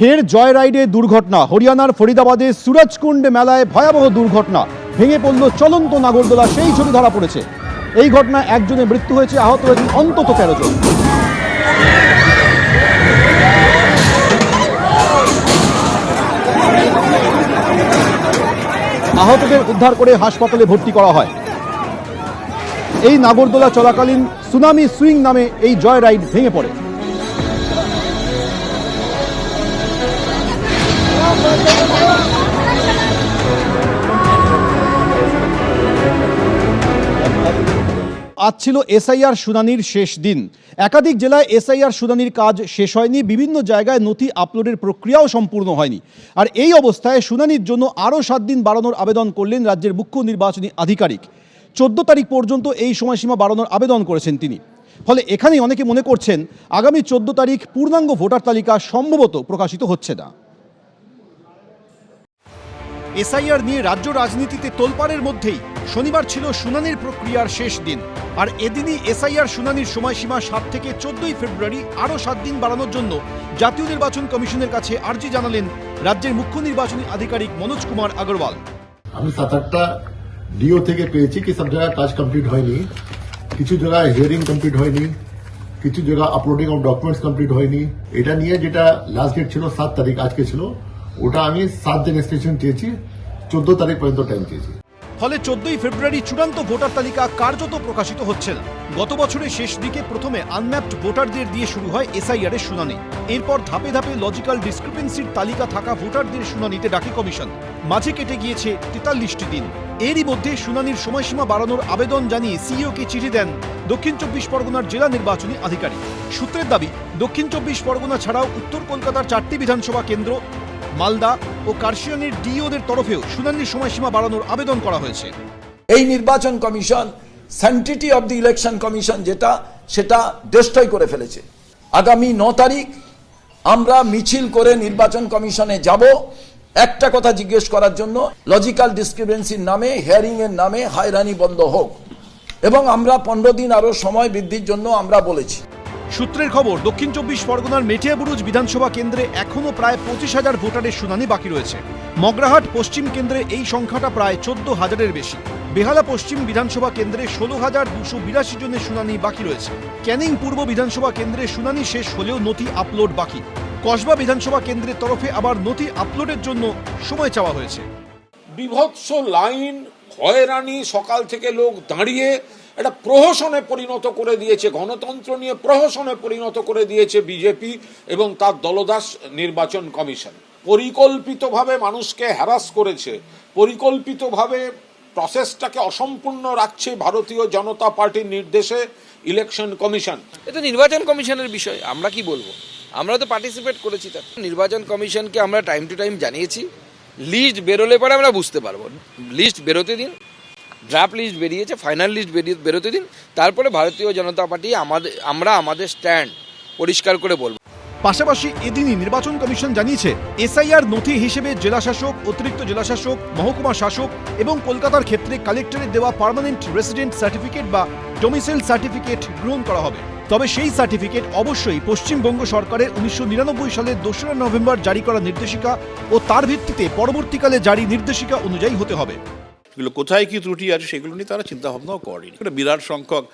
ফের জয় রাইডে দুর্ঘটনা। হরিয়ানার ফরিদাবাদে সুরজকুণ্ড মেলায় ভয়াবহ দুর্ঘটনা। ভেঙে পড়ল চলন্ত নাগরদোলা, সেই ছবি ধরা পড়েছে। এই ঘটনায় একজনের মৃত্যু হয়েছে, আহত হয়েছেন অন্তত তেরো জন। আহতদের উদ্ধার করে হাসপাতালে ভর্তি করা হয়। এই নাগরদোলা চলাকালীন সুনামি সুইং নামে এই জয় রাইড ভেঙে পড়ে। আজ ছিল এসআইআর শুনানির শেষ দিন। একাধিক জেলায় এসআইআর শুনানির কাজ শেষ হয়নি, বিভিন্ন জায়গায় নথি আপলোডের প্রক্রিয়াও সম্পূর্ণ হয়নি। আর এই অবস্থায় শুনানির জন্য আরও সাত দিন বাড়ানোর আবেদন করলেন রাজ্যের মুখ্য নির্বাচনী আধিকারিক। চোদ্দ তারিখ পর্যন্ত এই সময়সীমা বাড়ানোর আবেদন করেছেন তিনি। ফলে এখানেই অনেকে মনে করছেন, আগামী চোদ্দ তারিখ পূর্ণাঙ্গ ভোটার তালিকা সম্ভবত প্রকাশিত হচ্ছে না। এসআইআর নিয়ে রাজ্য রাজনীতিতে তোলপাড়ের মধ্যেই শনিবার ছিল শুনানির প্রক্রিয়ার শেষ দিন, আর এদিনই এসআইআর শুনানির সময়সীমা সাত থেকে চোদ্দই ফেব্রুয়ারি আরও সাত দিন বাড়ানোর জন্য জাতীয় নির্বাচন কমিশনের কাছে আর্জি জানালেন রাজ্যের মুখ্য নির্বাচনী আধিকারিক মনোজ কুমার আগরওয়াল। আমি সাত আটটা ডিও থেকে পেয়েছি কি সব জায়গায় কাজ কমপ্লিট হয়নি, কিছু জায়গায় হিয়ারিং কমপ্লিট হয়নি, কিছু জায়গা আপলোডিং অফ ডকুমেন্টস কমপ্লিট হয়নি। এটা নিয়ে যেটা লাস্ট ডেট ছিল, সাত তারিখ আজকে ছিল, ওটা আমি সাত দিন এক্সটেনশন চেয়েছি, চোদ্দ তারিখ পর্যন্ত টাইম চেয়েছি। ফলে চোদ্দই ফেব্রুয়ারি চূড়ান্ত ভোটার তালিকা কার্যত প্রকাশিত হচ্ছে না। গত বছরের শেষ দিকে প্রথমে আনম্যাপড ভোটারদের দিয়ে শুরু হয় এসআইআর এর শুনানি। এরপর ধাপে ধাপে লজিক্যাল ডিসক্রিপেন্সির তালিকা থাকা ভোটারদের শুনানিতে ডাকে কমিশন। মাঝে কেটে গিয়েছে তেতাল্লিশটি দিন। এরই মধ্যে শুনানির সময়সীমা বাড়ানোর আবেদন জানিয়ে সিইওকে চিঠি দেন দক্ষিণ চব্বিশ পরগনার জেলা নির্বাচনী আধিকারিক। সূত্রের দাবি, দক্ষিণ চব্বিশ পরগনা ছাড়াও উত্তর কলকাতার চারটি বিধানসভা কেন্দ্র মালদা ও কার্শিয়ানের ডিওদের তরফেও শুনানির সময়সীমা বাড়ানোর আবেদন করা হয়েছে। এই নির্বাচন commission sanctity of the election commission যেটা, সেটা ডিস্ট্রয় করে ফেলেছে। আগামী ন তারিখ আমরা মিছিল করে নির্বাচন কমিশনে যাব। একটা কথা জিজ্ঞেস করার জন্য লজিক্যাল ডিসক্রিপেন্সির নামে হিয়ারিং এর নামে হায়রানি বন্ধ হোক। এবং আমরা পনেরো দিন আরও সময় বৃদ্ধির জন্য আমরা বলেছি। সূত্রের খবর, দক্ষিণ চব্বিশ পরগনার মেটিয়াবুরুজ বিধানসভা কেন্দ্রে এখনও প্রায় পঁচিশ হাজার ভোটারের শুনানি বাকি রয়েছে। মগরাহাট পশ্চিম কেন্দ্রে এই সংখ্যাটা প্রায় চোদ্দ হাজারের বেশি। বেহালা পশ্চিম বিধানসভা কেন্দ্রে ষোলো হাজার দুশো বিরাশি জনের শুনানি বাকি রয়েছে। ক্যানিং পূর্ব বিধানসভা কেন্দ্রে শুনানি শেষ হলেও নথি আপলোড বাকি। কসবা বিধানসভা কেন্দ্রের তরফে আবার নথি আপলোডের জন্য সময় চাওয়া হয়েছে। বিভৎস লাইন, হয়রানি, সকাল থেকে লোক দাঁড়িয়ে একটা প্রহসনে পরিণত করে দিয়েছে, গণতন্ত্র নিয়ে প্রহসনে পরিণত করে দিয়েছে বিজেপি এবং তার দলদাস নির্বাচন কমিশন। পরিকল্পিতভাবে মানুষকে হ্যারাস করেছে, পরিকল্পিতভাবে প্রসেসটাকে অসম্পূর্ণ রাখছে ভারতীয় জনতা পার্টির নির্দেশে ইলেকশন কমিশন এটা নির্বাচন কমিশনের বিষয়, আমরা কি বলব? আমরা তো পার্টিসিপেট করেছি তার। নির্বাচন কমিশনকে আমরা টাইম টু টাইম জানিয়েছি লিস্ট বেরোলে পরে আমরা বুঝতে পারব। লিস্ট বেরোতে দিন ড্রাফট লিস্ট বেরিয়েছে ফাইনাল লিস্ট বেরিয়ে বেরোতে দিন। তারপরে ভারতীয় জনতা পার্টি আমাদের, আমরা আমাদের স্ট্যান্ড পরিষ্কার করে বলব। পাশাপাশি এদিনই নির্বাচন কমিশন জানিয়েছে এসআইআর নথি হিসেবে জেলাশাসক, অতিরিক্ত জেলাশাসক, মহকুমা শাসক এবং কলকাতার ক্ষেত্রে কালেক্টরের দেওয়া পার্মানেন্ট রেসিডেন্ট সার্টিফিকেট বা ডোমিসাইল সার্টিফিকেট গ্রহণ করা হবে। তবে সেই সার্টিফিকেট অবশ্যই পশ্চিমবঙ্গ সরকারের উনিশশো নিরানব্বই সালের দোসরা নভেম্বর জারি করা নির্দেশিকা ও তার ভিত্তিতে পরবর্তীকালে জারি নির্দেশিকা অনুযায়ী হতে হবে। এগুলো কোথায় কি ত্রুটি আছে সেগুলো নিয়ে তারা চিন্তা ভাবনাও করেনি। একটা বিরাট সংখ্যক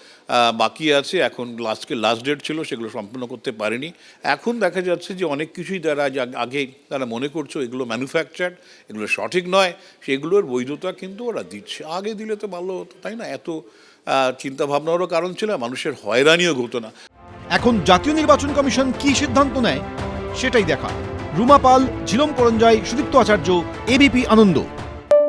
বাকি আছে। এখন লাস্টকে লাস্ট ডেট ছিল, সেগুলো সম্পূর্ণ করতে পারেনি। এখন দেখা যাচ্ছে যে অনেক কিছুই তারা আগে তারা মনে করছ, এগুলো ম্যানুফ্যাকচার এগুলো সঠিক নয়। সেগুলোর বৈধতা কিন্তু ওরা দিচ্ছে। আগে দিলে তো ভালো হতো, তাই না? এত চিন্তাভাবনারও কারণ ছিল, মানুষের হয়রানিও হতো না। এখন জাতীয় নির্বাচন কমিশন কি সিদ্ধান্ত নেয়, সেটাই দেখা। রুমা পাল, ঝিলম করঞ্জাই, সুদীপ্ত আচার্য এবিপি আনন্দ।